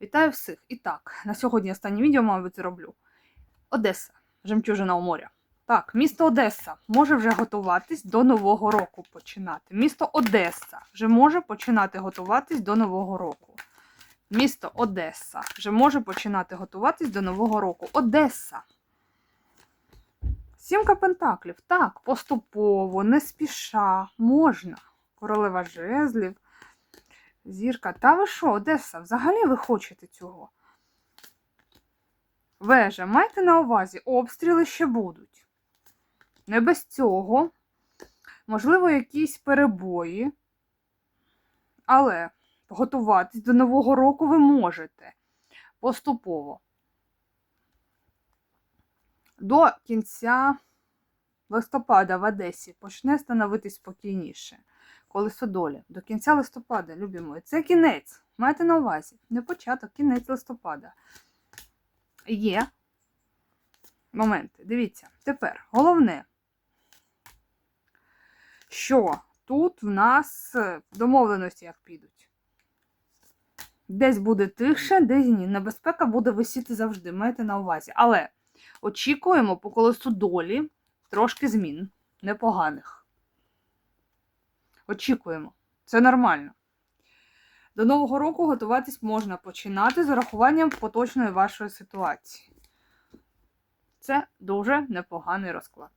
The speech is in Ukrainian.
Вітаю всіх! І так, на сьогодні останнє відео, мабуть, зроблю. Одеса, жемчужина у моря. Так, місто Одеса може вже готуватись до Нового року починати. Місто Одеса вже може починати готуватись до Нового року. Місто Одеса вже може починати готуватись до Нового року. Одеса. Сімка пентаклів. Так, поступово, не спіша, можна. Королева жезлів. Зірка, та ви що, Одеса, взагалі ви хочете цього? Вежа, майте на увазі, обстріли ще будуть. Не без цього. Можливо, якісь перебої. Але готуватись до Нового року ви можете поступово. До кінця листопада в Одесі почне становитись спокійніше колесо долі. До кінця листопада, любі мої. Це кінець. Майте на увазі. Не початок, кінець листопада. Є моменти. Дивіться. Тепер головне, що тут в нас е, домовленості як підуть. Десь буде тише, десь ні. Небезпека буде висіти завжди. Майте на увазі. Але очікуємо по колесу долі трошки змін непоганих. Очікуємо. Це нормально. До Нового року готуватись можна починати з урахуванням поточної вашої ситуації. Це дуже непоганий розклад.